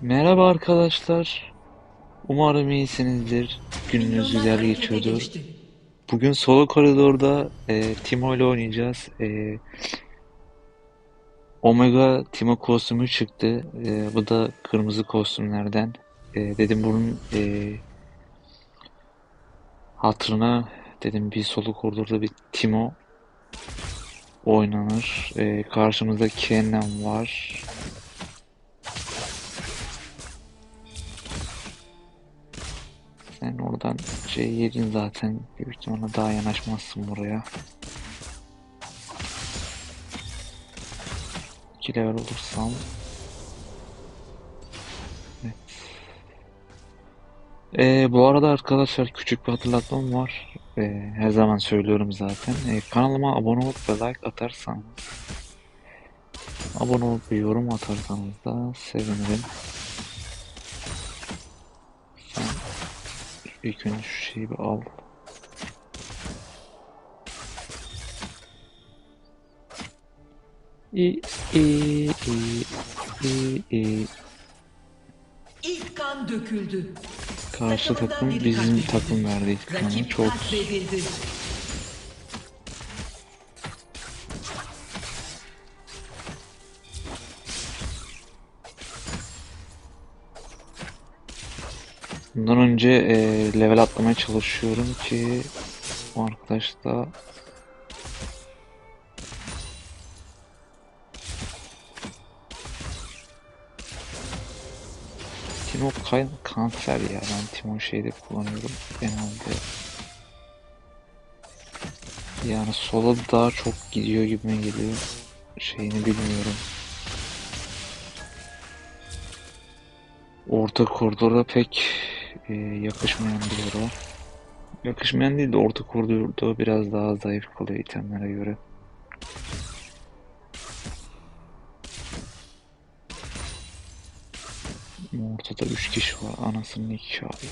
Merhaba arkadaşlar. Umarım iyisinizdir. Gününüz güzel geçiyordur. Bugün solo koridorda e, Timo ile oynayacağız. E, Omega Timo kostümü çıktı. E, bu da kırmızı kostümlerden. E, dedim bunun e, hatırına dedim bir solo koridorda bir Timo oynanır. E, karşımızda Kenan var. Sen oradan şey yedin zaten. Büyük ihtimalle daha yanaşmazsın buraya. İki level olursam. Evet. Ee, bu arada arkadaşlar küçük bir hatırlatmam var. Ee, her zaman söylüyorum zaten. Ee, kanalıma abone olup ve like atarsanız abone olup bir yorum atarsanız da sevinirim. Sen İlk önce şu şeyi bir al. İyi, iyi, iyi, iyi, iyi. İlk kan döküldü. Karşı takım bizim takım verdi ilk kanı. Çok katledildi. Bundan önce e, level atlamaya çalışıyorum ki bu arkadaş da Timo kay- kanser ya. Ben Timo şeyde kullanıyorum genelde. Yani sola daha çok gidiyor gibime geliyor. Şeyini bilmiyorum. Orta koridorda pek e, yakışmayan bir hero yakışmayan değil de orta koridorda biraz daha zayıf kalıyor itemlere göre. Ortada 3 kişi var. Anasının iki abi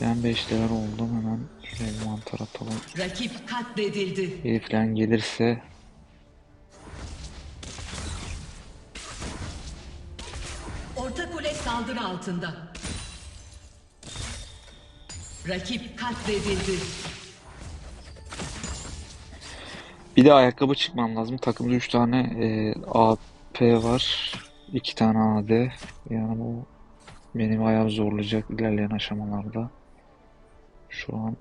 ben 5 level oldum. Hemen mantar atalım. Rakip katledildi. biri falan gelirse saldırı altında. Rakip katledildi. Bir de ayakkabı çıkmam lazım. Takımda 3 tane e, AP var. 2 tane AD. Yani bu beni bayağı zorlayacak ilerleyen aşamalarda. Şu an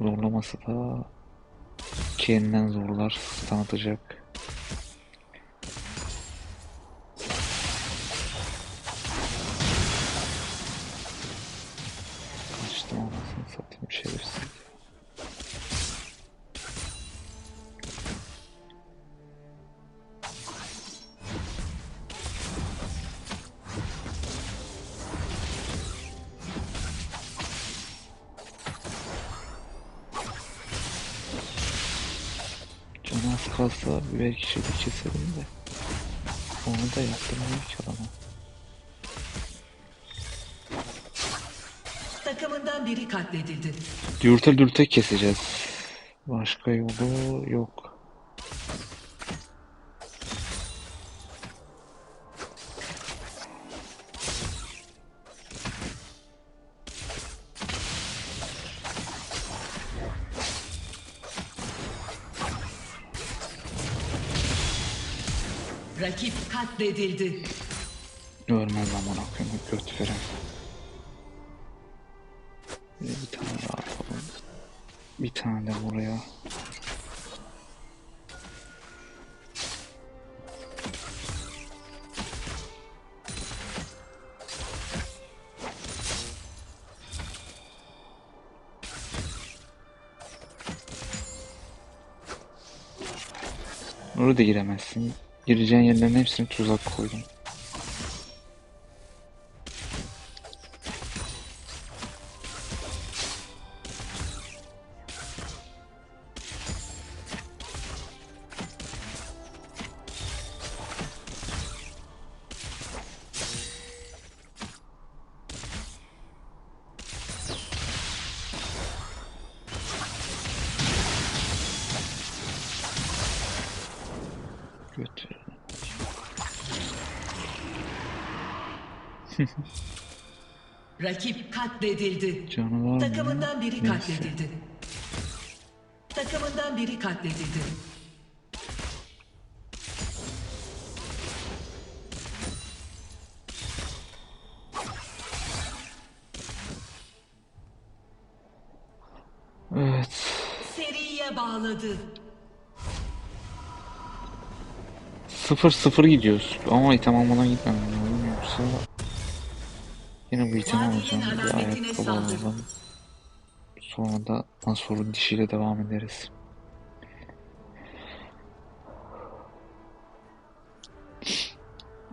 zorlaması da kendinden zorlar. Tanıtacak. Bir keserim de. Onu da yaptırmıyor ki adama. Takımından biri katledildi. Dürte dürte keseceğiz. Başka yolu yok. Katledildi. Görmez zaman akımı göt veren. Bir, tane daha atalım. Bir tane de buraya. Oraya da giremezsin. Gireceğin yerlerin hepsini tuzak koydum. Rakip katledildi. Canı var mı? Takımından biri Neyse. katledildi. Takımından biri katledildi. Evet. Seriye bağladı. 0-0 gidiyoruz. Ama item almadan gitmem lazım yoksa yine bu item Vadinin alacağım. Bir ayakkabı alalım. Sonra da Nasor'un dişiyle devam ederiz.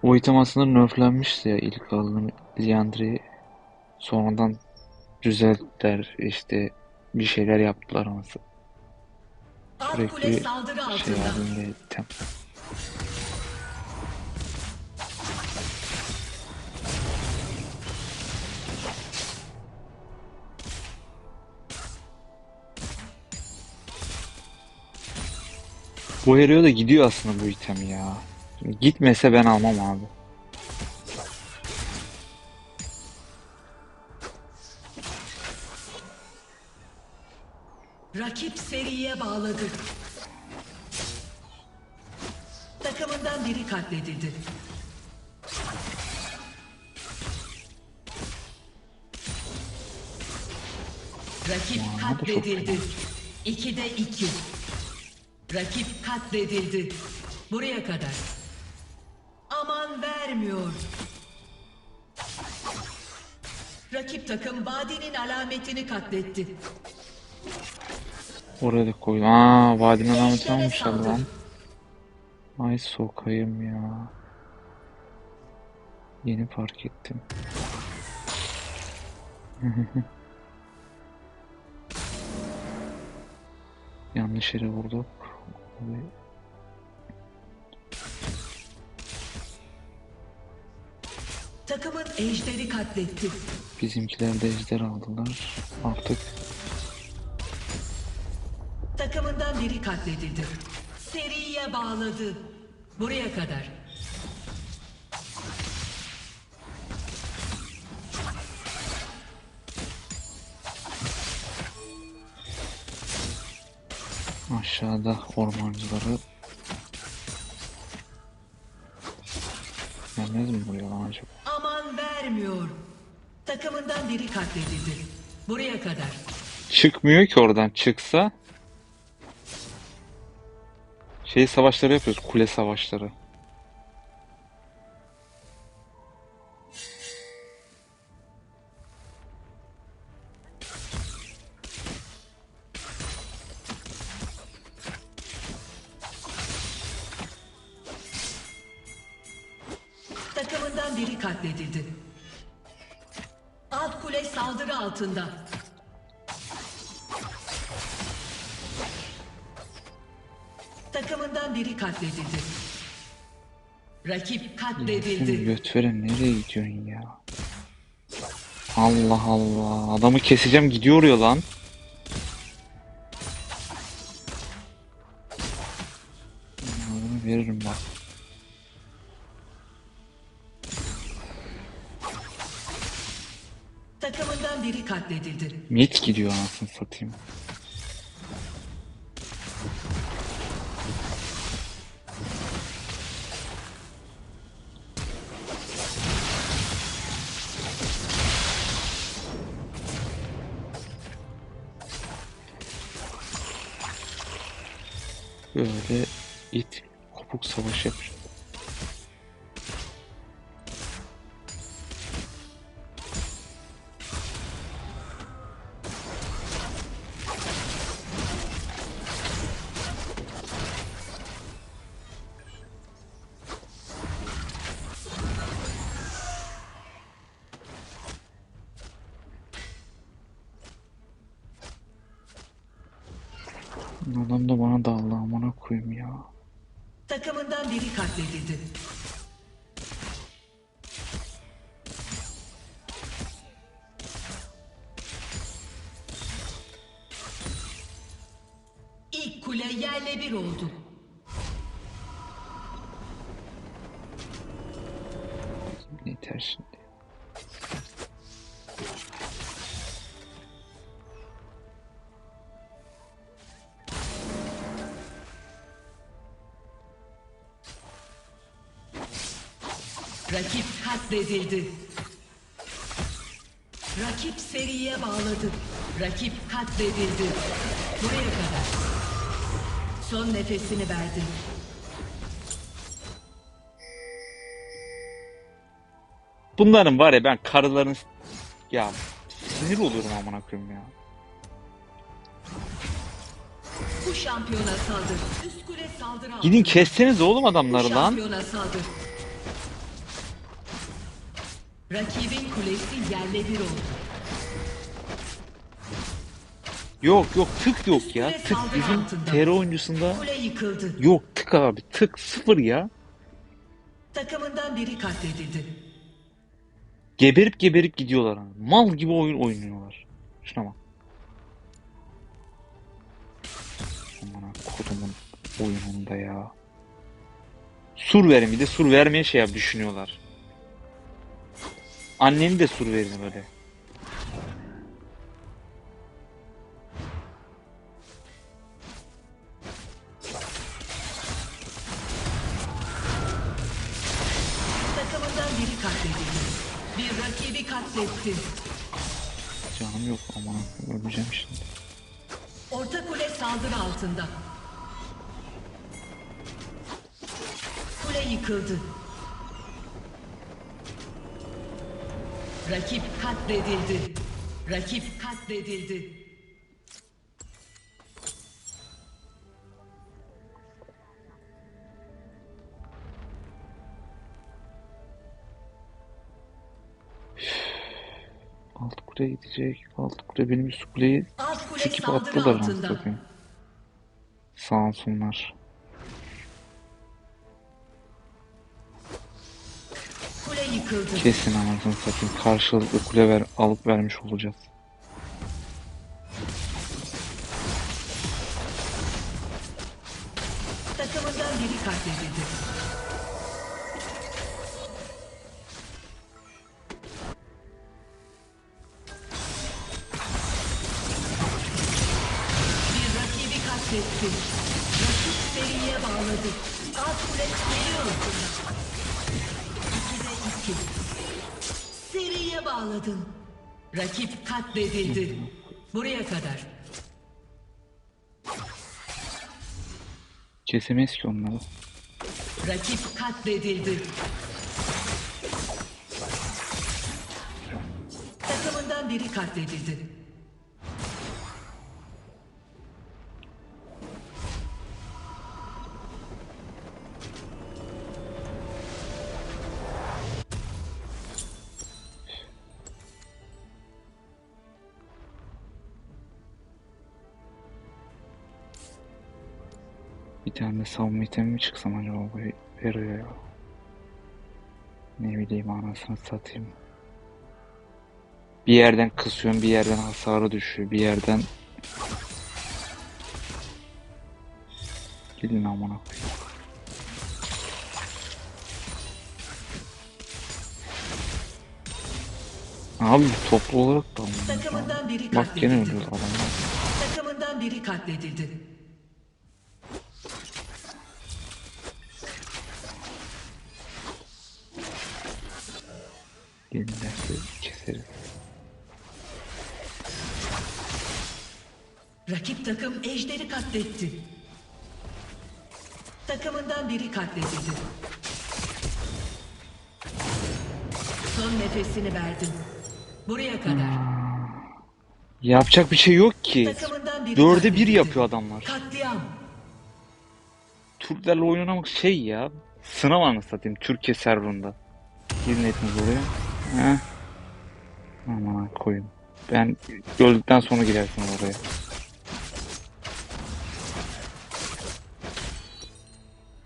O item aslında nerflenmişti ya ilk aldığım Liandry'i sonradan düzelttiler işte bir şeyler yaptılar kule Sürekli şey halinde item. Bu hero da gidiyor aslında bu item ya. Şimdi gitmese ben almam abi. Rakip seriye bağladı. Takımından biri katledildi. Rakip Aa, katledildi. İkide iki. Rakip katledildi. Buraya kadar. Aman vermiyor. Rakip takım vadinin alametini katletti. Oraya da koy. Aa, vadinin alametini Eşlere almışlar lan. Ay sokayım ya. Yeni fark ettim. Yanlış yere vurduk. Ve Takımın ejderi katletti. Bizimkiler de ejder aldılar. Artık Takımından biri katledildi. Seriye bağladı. Buraya kadar. Aşağıda ormancıları Gelmez mi buraya lan acaba? Aman vermiyor. Takımından biri katledildi. Buraya kadar. Çıkmıyor ki oradan. Çıksa şey savaşları yapıyoruz. Kule savaşları. Veren nereye gidiyorsun ya? Allah Allah. Adamı keseceğim gidiyor ya lan. Adamı veririm bak. Takımından biri katledildi. Mit gidiyor anasını satayım. Adam da bana daldı amına koyayım ya. Takımından biri katledildi. Rakip katledildi. Rakip seriye bağladı. Rakip katledildi. Buraya kadar. Son nefesini verdi. Bunların var ya ben karıların ya sinir oluyorum amına koyayım ya. Bu şampiyona saldır. Üst kule saldırı. Gidin kesseniz oğlum Bu adamları lan. şampiyona saldır. Rakibin kulesi yerle bir oldu. Yok yok tık yok ya. Tık bizim. TR oyuncusunda Kule yıkıldı. yok tık abi tık sıfır ya. Takımından biri katledildi. Geberip geberip gidiyorlar. abi. Mal gibi oyun oynuyorlar. Şuna bak. Aman kodumun oyununda ya. Sur verin bir de sur vermeye şey yap düşünüyorlar. Anneni de sur verin böyle. Takımından biri katledildi. Bir rakibi katletti. Canım yok aman öleceğim şimdi. Orta kule saldırı altında. Kule yıkıldı. Rakip katledildi. Rakip katledildi. Alt kule gidecek. Alt kule benim üst kuleyi Alt kule çekip attılar altında. satayım. Sağ olsunlar. Yıkıldı. Kesin anasını satayım. Karşılıklı kule ver, alıp vermiş olacağız. Takımından biri katledildi. Rakip katledildi. Buraya kadar. Kesemeyiz ki onları. Rakip katledildi. Takımından biri katledildi. Tane de savunma itemi mi çıksam acaba bu veriyor ya. Ne bileyim anasını satayım. Bir yerden kısıyorum, bir yerden hasarı düşüyor, bir yerden... Gidin amına koyayım. Abi toplu olarak da Bak gene ölüyor adamlar. Takımından biri katledildi. Gelirlerse keseriz. Rakip takım ejderi katletti. Takımından biri katledildi. Son nefesini verdin. Buraya kadar. Yapacak bir şey yok ki. Dörde bir yapıyor adamlar. Katliam. Türklerle oynamak şey ya. Sınav anı satayım Türkiye serverında. Girin hepiniz oraya. Heh. Aman koyun. Ben öldükten sonra girersin oraya.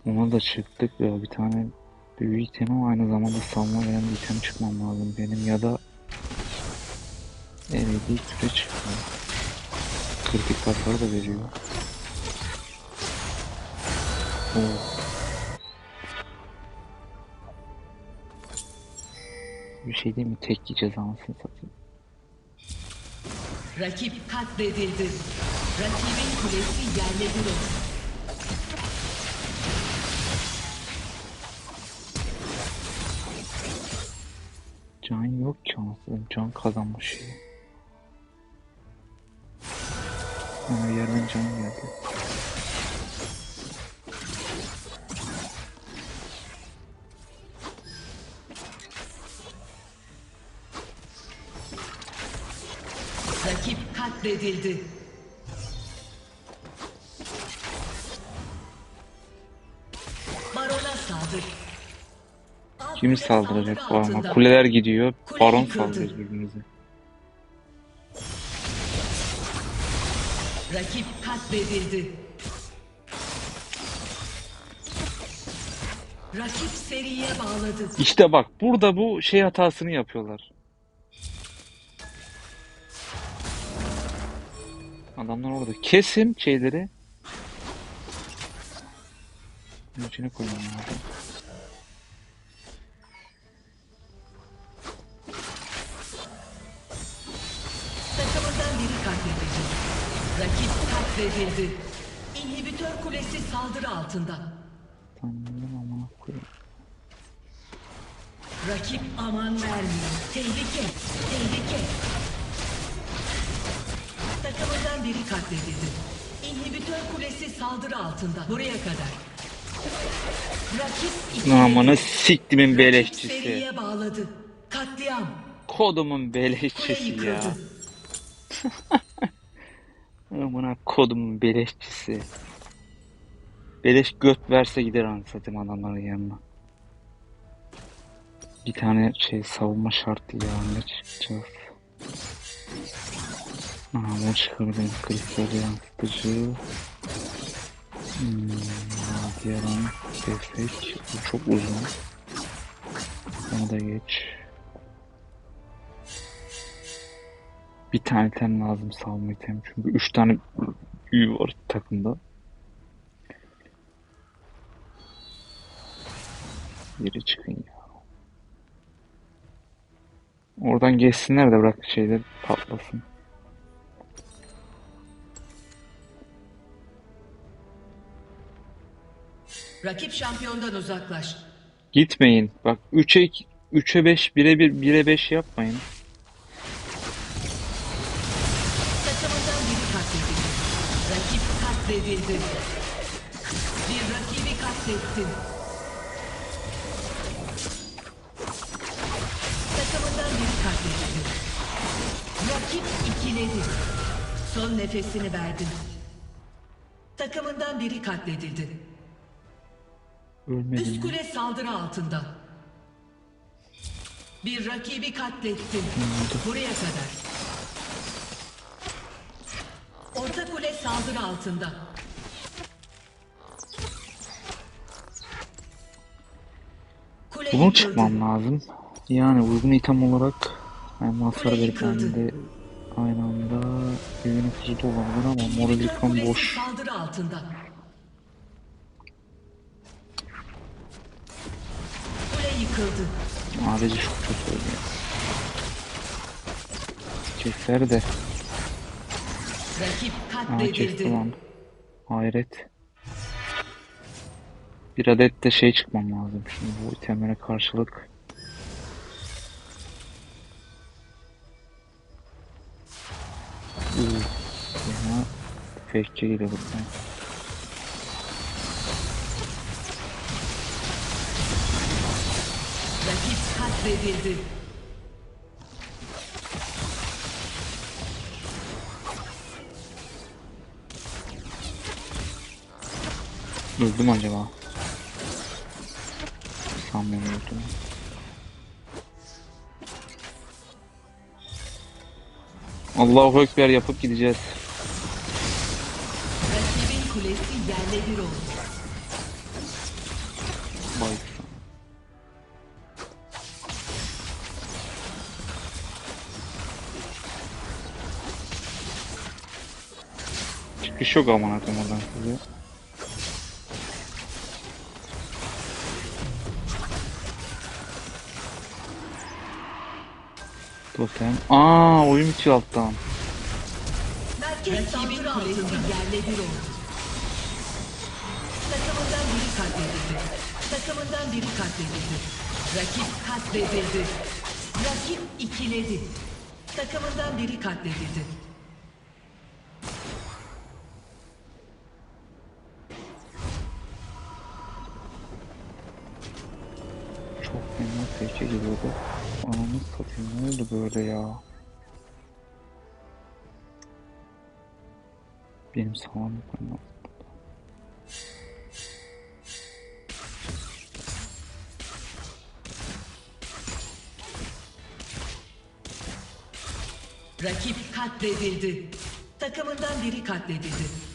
Ona da çıktık ya bir tane büyü itemi aynı zamanda savunma veren bir item çıkmam lazım benim ya da ebedi küre çıkıyor. Kritik hasar da veriyor. Oo. Bir şey değil mi? Tek yiyeceğiz anasını satayım. Rakip katledildi. Rakibin kulesi yerle bir oldu. Can yok ki anasını. Can kazanmış şey. Ha, yerden can geldi. Katledildi. Barona saldır. Alt Kim saldıracak bu altında. Kuleler gidiyor. Baron yıkıldı. saldırıyoruz birbirimize. Rakip katledildi. Rakip seriye bağladı. İşte bak burada bu şey hatasını yapıyorlar. Adamlar orada. Kesin şeyleri. İçine koymam lazım. Takımından biri katledildi. Rakip katledildi. İnhibitör kulesi saldırı altında. Tamam ama koyayım. Rakip aman vermiyor. Tehlike, tehlike. Takımından biri katledildi. İnhibitör kulesi saldırı altında. Buraya kadar. Rakip iki. Amanı siktimin beleşçisi. seriye bağladı. Katliam. Kodumun beleşçisi ya. Amına kodumun beleşçisi. Beleş göt verse gider anasını satayım adamların yanına. Bir tane şey savunma şartı ya ne çıkacağız. Bunu çıkardım. Kristal yansıtıcı. Hmm, diğer an destek. Bu çok uzun. Onu da geç. Bir tane item lazım savunma item. Çünkü 3 tane büyü var takımda. Geri çıkın ya. Oradan geçsinler de bırak şeyler patlasın. Rakip şampiyondan uzaklaş. Gitmeyin. Bak 3'e 3'e 5, 1'e 1, 1'e 5 yapmayın. Takımından biri katledildi. Rakip katledildi. Bir rakibi katlettin. Takımından biri katledildi. Rakip ikiledi. Son nefesini verdin. Takımından biri katledildi. Ölmedim. Üst kule saldırı altında. Bir rakibi katlettin. Buraya kadar. Orta kule saldırı altında. Bunu çıkmam lazım. Yani uygun item olarak hasar Kule verip hem de aynı anda nüfuzu da olabilir ama Moralikan kulesi boş. saldırı altında. Kule yıkıldı. Abici çok kötü oynuyor. Keser de. Rakip Aa katledildi. lan. Hayret. Bir adet de şey çıkmam lazım şimdi bu itemlere karşılık. Uu, ya fake'e geliyor buradan. Katledildi. Öldüm acaba? Sanmıyorum öldüm. Allahu Ekber yapıp gideceğiz. Rakibin kulesi yerle bir oldu. Bay. Çıkış yok aman akım oradan size. Totem. Aa oyun bitiyor alttan. Saldırı altında yerle bir oldu. Takımından biri katledildi. Takımından biri katledildi. Rakip katledildi. Rakip ikiledi. Takımından biri katledildi. Fena teke geliyordu. Ananı satayım ne oldu böyle ya? Benim salam yapmam. Rakip katledildi. Takımından biri katledildi.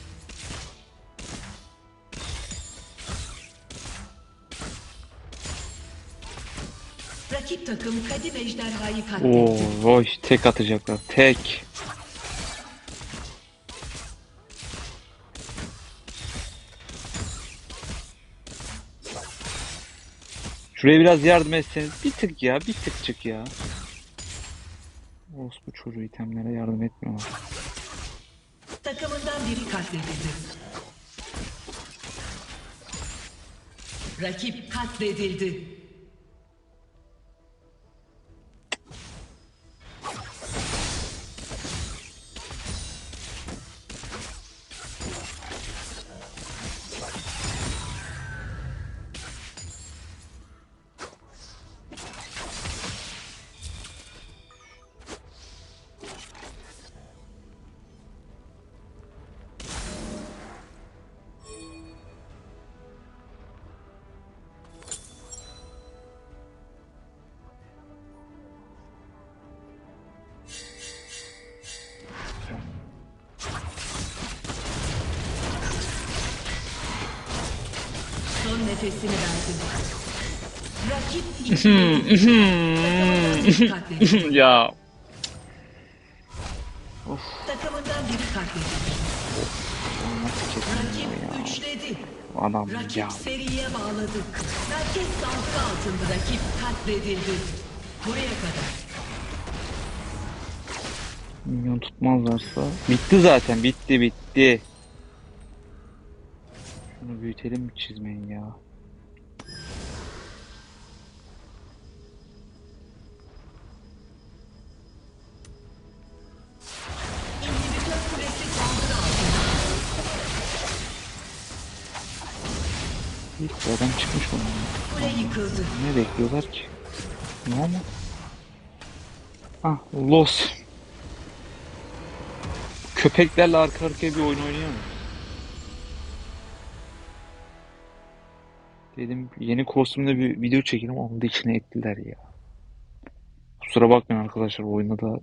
Rakip takım Kadim Ejderha'yı Oo, katletti. vay tek atacaklar. Tek. Şuraya biraz yardım etseniz. Bir tık ya, bir tıkçık ya. Orospu çocuğu itemlere yardım etmiyorlar. Takımından biri katledildi. Rakip katledildi. Nefesini verdi. Rakip ya Takımından biri katledildi. Rakip üçledi. Adam Rakip ya. seriye bağladı. Merkez saldırı altında rakip katledildi. Buraya kadar. Minyon tutmazlarsa. Bitti zaten, bitti bitti. Şunu büyütelim mi çizmeyi ya? Adam çıkmış yıkıldı. Ne bekliyorlar ki? Ne ama? Ah, Los. Köpeklerle arka arkaya bir oyun oynuyor mu? Dedim yeni kostümde bir video çekelim onun da içine ettiler ya. Kusura bakmayın arkadaşlar oyunda da